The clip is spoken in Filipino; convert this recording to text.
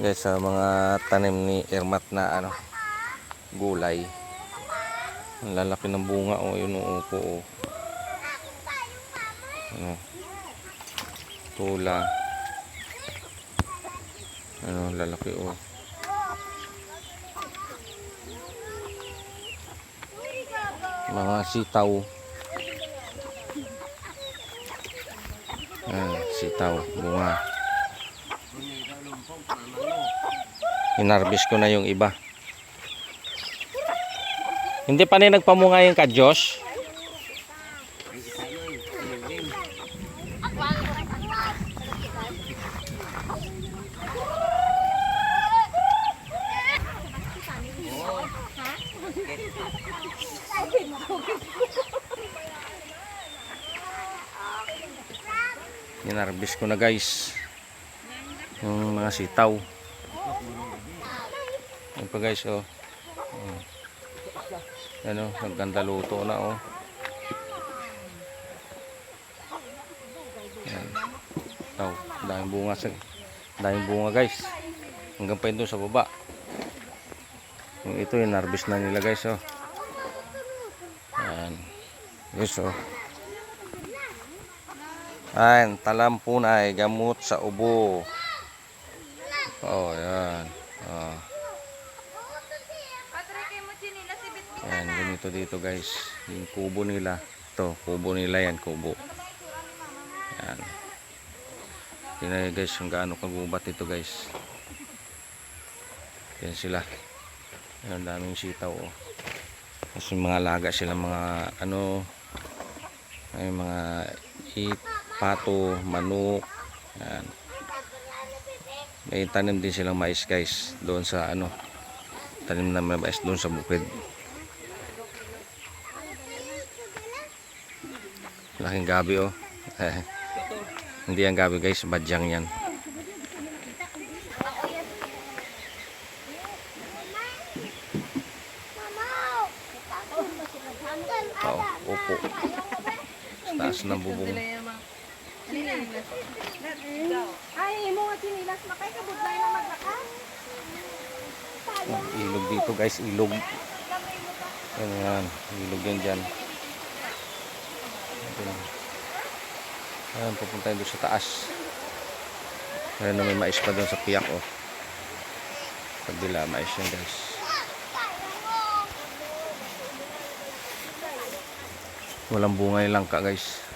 guys sa mga tanim ni Ermat na ano gulay. Ang lalaki ng bunga o yun o upo o ano? Tula. Ano lalaki o mga sitaw. Ayan, sitaw bunga Hinarbis ko na yung iba. Hindi pa rin nagpamunga yung kadyos. Hinarbis ko na guys. Yung mga sitaw. Yan pa guys oh. Oh. Ano, nagganda luto na oh. Yan. Oh, daming bunga sa daming bunga guys. Hanggang pa yun doon sa baba. Yung ito yung harvest na nila guys oh. Yan. Yes oh. Ayan, talampunay, gamot sa ubo. Oh, yan. Oh. Ayan, ganito dito guys. Yung kubo nila. Ito, kubo nila yan, kubo. Ayan. Tingnan guys kung gaano kagubat ito guys. Yan sila. Ayan, daming sitaw oh. Kasi mga laga sila mga ano ay mga it, pato, manok. Ayan. May tanim din silang mais guys doon sa ano tanim na mais doon sa bukid. Laking gabi oh. Hindi yan gabi guys, badyang yan. Oo, upo. Sa taas ng bubong. Ay, mo nga sinilas na kay kabudlay na maglakas. Ilog dito guys, ilog. Yan yan, ilog yan dyan. Ayan. Pupunta doon sa taas. Ayan na may mais pa doon sa piyak oh. Kabila, mais yan guys. Walang bunga yung langka guys.